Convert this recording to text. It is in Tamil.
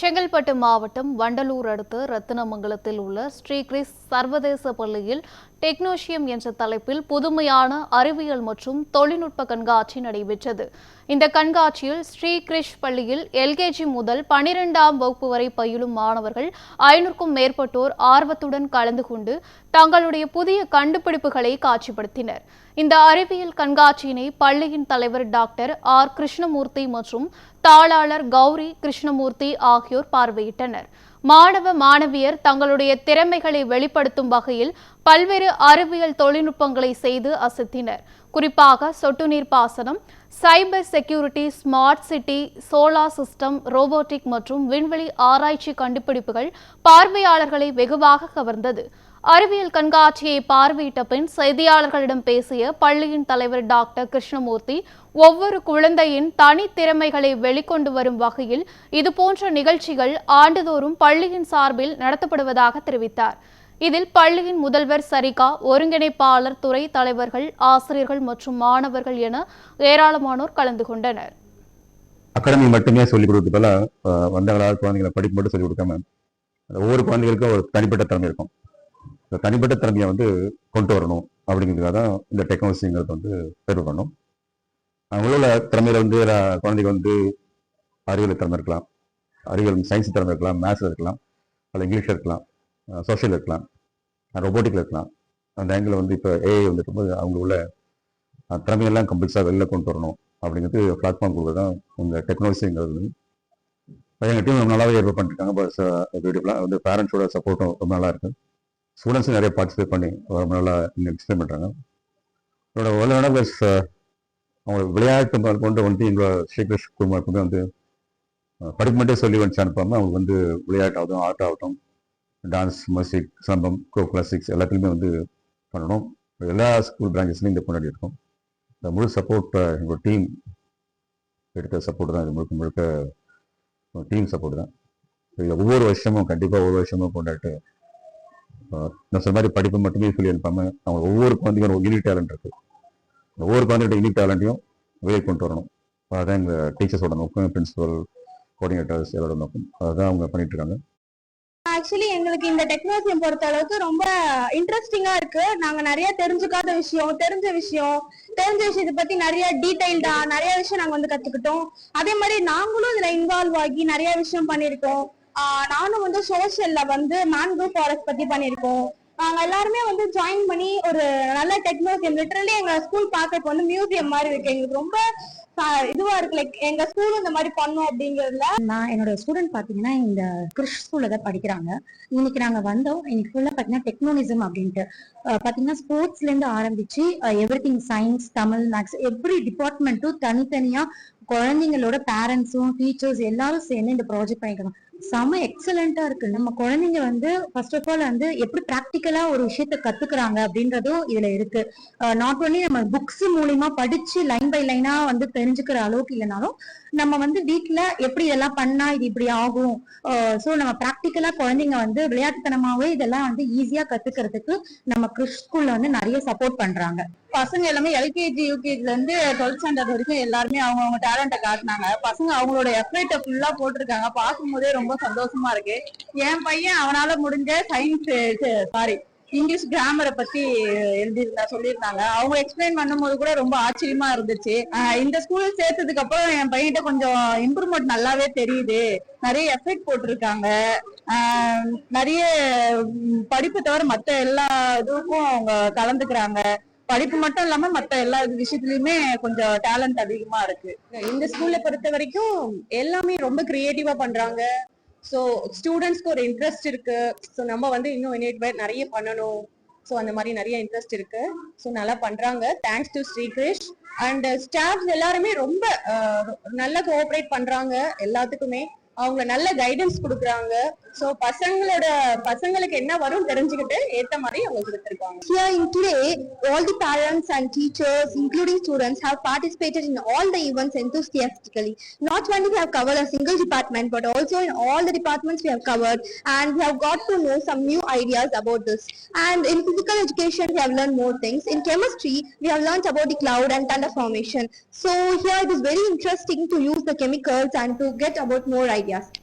செங்கல்பட்டு மாவட்டம் வண்டலூர் அடுத்த ரத்தினமங்கலத்தில் உள்ள ஸ்ரீகிரிஸ் சர்வதேச பள்ளியில் டெக்னோஷியம் என்ற தலைப்பில் புதுமையான அறிவியல் மற்றும் தொழில்நுட்ப கண்காட்சி நடைபெற்றது. இந்த கண்காட்சியில் ஸ்ரீகிரிஷ் பள்ளியில் எல்கேஜி முதல் பனிரெண்டாம் வகுப்பு வரை பயிலும் மாணவர்கள் ஐநூறுக்கும் மேற்பட்டோர் ஆர்வத்துடன் கலந்து கொண்டு தங்களுடைய புதிய கண்டுபிடிப்புகளை காட்சிப்படுத்தினர். இந்த அறிவியல் கண்காட்சியினை பள்ளியின் தலைவர் டாக்டர் ஆர். கிருஷ்ணமூர்த்தி மற்றும் தாளாளர் கௌரி கிருஷ்ணமூர்த்தி ஆகியோர் பார்வையிட்டனர். மாணவ மாணவியர் தங்களுடைய திறமைகளை வெளிப்படுத்தும் வகையில் பல்வேறு அறிவியல் தொழில்நுட்பங்களை செய்து அசத்தினர். குறிப்பாக சொட்டு நீர் பாசனம் cyber security smart city solar system robotic மற்றும் விண்வெளி ஆராய்ச்சி கண்டுபிடிப்புகள் பார்வையாளர்களை வெகுவாக கவர்ந்தது. அறிவியல் கண்காட்சியை பார்வையிட்ட பின் செய்தியாளர்களிடம் பேசிய பள்ளியின் தலைவர் டாக்டர் கிருஷ்ணமூர்த்தி ஒவ்வொரு குழந்தையின் தனித்திறமைகளை வெளிக்கொண்டு வரும் வகையில் இதுபோன்ற நிகழ்ச்சிகள் ஆண்டுதோறும் பள்ளியின் சார்பில் நடத்தப்படுவதாக தெரிவித்தார். இதில் பள்ளியின் முதல்வர் சரிகா ஒருங்கிணைப்பாளர் துறை தலைவர்கள் ஆசிரியர்கள் மற்றும் மாணவர்கள் என ஏராளமானோர் கலந்து கொண்டனர். அகாடமி மட்டுமே சொல்லிக் கொடுக்கறதால வந்தவங்களால் குழந்தைங்களை படிப்பு மட்டும் சொல்லிக் கொடுக்காம ஒவ்வொரு குழந்தைகளுக்கும் ஒரு தனிப்பட்ட திறமை இருக்கும். இந்த தனிப்பட்ட திறமையை வந்து கொண்டு வரணும் அப்படிங்கிறதுக்காக தான் இந்த டெக்னாலஜிங்கிறது வந்து தேர்வு பண்ணோம். அவங்களோட திறமையில வந்து குழந்தைங்க வந்து அறிவியல் திறமை இருக்கலாம் அறிவியல் சயின்ஸ் திறமை இருக்கலாம் மேத்ஸ் இருக்கலாம் அல்ல இங்கிலீஷ் இருக்கலாம் சோஷியல் இருக்கலாம் ரொபோட்டிக்கில் இருக்கலாம். அந்த ஆங்கிள் வந்து இப்போ ஏஐ வந்துருக்கும்போது அவங்க உள்ள திறமையெல்லாம் கம்பல்ஸாக வெளில கொண்டு வரணும் அப்படிங்கிறது பிளாட்ஃபார்ம் கொடுக்குறது தான் இந்த டெக்னாலஜிங்கிறது எங்கள் டீம் ரொம்ப நல்லாவே ஏற்பாடு பண்ணிருக்காங்க பட் வந்து பேரண்ட்ஸோட சப்போர்ட்டும் ரொம்ப நல்லா இருக்குது ஸ்டூடெண்ட்ஸும் நிறைய பார்ட்டிசிபேட் பண்ணி ரொம்ப நல்லா இங்கே எக்ஸ்பிளைன் பண்ணுறாங்க என்னோட வேர்ல்டு ப்ளஸ் அவங்க விளையாட்டு கொண்டு வந்து எங்களோட ஸ்ரீகிருஷ்ண குடும்பத்துக்கு வந்து படிப்பு மட்டும் சொல்லி வந்து அனுப்பாமல் அவங்க வந்து விளையாட்டாகட்டும் ஆர்ட் ஆகட்டும் டான்ஸ் மியூசிக் சம்பம் கோ கிளாசிக்ஸ் எல்லாத்துலேயுமே வந்து பண்ணணும். எல்லா ஸ்கூல் பிரான்ச்சஸ்லையும் இந்த கொண்டாடி இருக்கும். இந்த முழு சப்போர்ட் எங்களோட டீம் எடுத்த சப்போர்ட் தான். இது முழுக்க முழுக்க டீம் சப்போர்ட் தான். ஒவ்வொரு வருஷமும் கண்டிப்பாக ஒவ்வொரு வருஷமும் கொண்டாட்டு நான் சொன்ன மாதிரி படிப்பு மட்டுமே சொல்லி அனுப்பாம அவங்க ஒவ்வொரு குழந்தைக்கும் ஒரு யூனிக் டேலண்ட் இருக்கு. ஒவ்வொரு குழந்தையோட யூனிக் டேலண்ட்டையும் வெளியே கொண்டு வரணும். அதுதான் எங்கள் டீச்சர்ஸோட நோக்கம் பிரின்சிபல் கோஆர்டினேட்டர்ஸ் எல்லாரோட நோக்கம். அதுதான் அவங்க பண்ணிட்டு இருக்காங்க. ஆக்சுவலி எங்களுக்கு இந்த டெக்னாலஜியை பொறுத்த அளவுக்கு ரொம்ப இன்ட்ரெஸ்டிங்கா இருக்கு. நாங்க நிறைய தெரிஞ்சுக்காத விஷயம் தெரிஞ்ச விஷயம் தெரிஞ்ச விஷயத்தை பத்தி நிறைய டீடைல்டா நிறைய விஷயம் நாங்க வந்து கத்துக்கிட்டோம். அதே மாதிரி நாங்களும் இதுல இன்வால்வ் ஆகி நிறைய விஷயம் பண்ணிருக்கோம் நானும் வந்து சோஷியல்ல வந்து மேன்க்ரோவ் ஃபாரஸ்ட் பத்தி பண்ணிருக்கோம் நாங்க எல்லாருமே வந்து ஜாயின் பண்ணி ஒரு நல்ல டெக்னாலஜி லிட்டரலி எங்க ஸ்கூல் பார்க்க வந்து மியூசியம் மாதிரி இருக்கு. எங்களுக்கு ரொம்ப இதுவா இருக்கு. லைக் எங்க ஸ்கூல் இந்த மாதிரி பண்ணோம் அப்படிங்கறதுல. நான் என்னோட ஸ்டூடெண்ட் பாத்தீங்கன்னா இந்த கிறிஷ் ஸ்கூல்ல தான் படிக்கிறாங்க. இன்னைக்கு நாங்க வந்தோம். இன்னைக்கு ஃபுல்லா பாத்தீங்கன்னா டெக்னாலிசம் அப்படின்ட்டு. பாத்தீங்கன்னா ஸ்போர்ட்ஸ்ல இருந்து ஆரம்பிச்சு everything science Tamil maths every டிபார்ட்மெண்ட்டும் தனித்தனியா குழந்தைங்களோட பேரண்ட்ஸும் டீச்சர்ஸ் எல்லாரும் சேர்ந்து இந்த ப்ராஜெக்ட் பண்ணிருக்காங்க செம எக்ஸலண்டா இருக்கு. நம்ம குழந்தைங்க வந்து ஃபர்ஸ்ட் ஆஃப் ஆல் வந்து எப்படி ப்ராக்டிக்கலா ஒரு விஷயத்த கத்துக்கிறாங்க அப்படின்றதும் இதுல இருக்கு. நாட் ஒன்லி நம்ம புக்ஸ் மூலியமா படிச்சு லைன் பை லைனா வந்து தெரிஞ்சுக்கிற அளவுக்கு இல்லைனாலும் நம்ம வந்து வீட்ல எப்படி இதெல்லாம் பண்ணா இது இப்படி ஆகும். சோ நம்ம ப்ராக்டிக்கலா குழந்தைங்க வந்து விளையாட்டுத்தனமாவே இதெல்லாம் வந்து ஈஸியா கத்துக்கிறதுக்கு நம்ம கிறிஸ் ஸ்கூல்ல வந்து நிறைய சப்போர்ட் பண்றாங்க. பசங்க எல்லாமே எல்கேஜி யூகேஜில இருந்து டுவெல்த் ஸ்டாண்டர்ட் வரைக்கும் எல்லாருமே அவங்க அவங்க டேலண்ட்டை காட்டினாங்க. பசங்க அவங்களோட எஃபர்ட்டை ஃபுல்லா போட்டிருக்காங்க. பார்க்கும்போதே ரொம்ப சந்தோஷமா இருக்கு. என் பையன் அவனால முடிஞ்ச சயின்ஸ் சாரி இங்கிலீஷ் கிராமரை பத்தி எழுதியிருந்தா சொல்லியிருந்தாங்க. அவங்க எக்ஸ்பிளைன் பண்ணும்போது கூட ரொம்ப ஆச்சரியமா இருந்துச்சு. இந்த ஸ்கூல் சேர்த்ததுக்கு அப்புறம் என் பையன்கிட்ட கொஞ்சம் இம்ப்ரூவ்மெண்ட் நல்லாவே தெரியுது. நிறைய எஃபெக்ட் போட்டிருக்காங்க. நிறைய படிப்பு தவிர மற்ற எல்லா இதுக்கும் அவங்க கலந்துக்கிறாங்க. படிப்பு மட்டும் இல்லாம மத்த எல்லா விஷயத்துலயுமே கொஞ்சம் டேலண்ட் அதிகமா இருக்கு. இந்த ஸ்கூல்ல பொறுத்த வரைக்கும் எல்லாமே ரொம்ப கிரியேட்டிவா பண்றாங்க. ஸோ ஸ்டூடெண்ட்ஸ்க்கு ஒரு இன்ட்ரெஸ்ட் இருக்கு. ஸோ நம்ம வந்து இன்னும் இன்னேட் நிறைய பண்ணணும். ஸோ அந்த மாதிரி நிறைய இன்ட்ரெஸ்ட் இருக்கு. ஸோ நல்லா பண்றாங்க. Thanks to Srikrish and staffs எல்லாருமே ரொம்ப நல்லா கோஆப்ரேட் பண்றாங்க. எல்லாத்துக்குமே. அவங்க நல்ல கைடன்ஸ் கொடுக்குறாங்க ஸோ பசங்களோட பசங்களுக்கு என்ன வரும் தெரிஞ்சுக்கிட்டு ஏத்த மாதிரி அவங்க கொடுத்துருக்காங்க Here in today, all the parents and teachers, including students, have participated in all the events enthusiastically. Not only we have covered a single department, but also in all the departments we have covered, and we have got to know some new ideas about this. And in physical education, we have learned more things. In chemistry, we have learned about the cloud and thunder formation. So here it is very interesting to use the chemicals and to get about more ideas. Yes.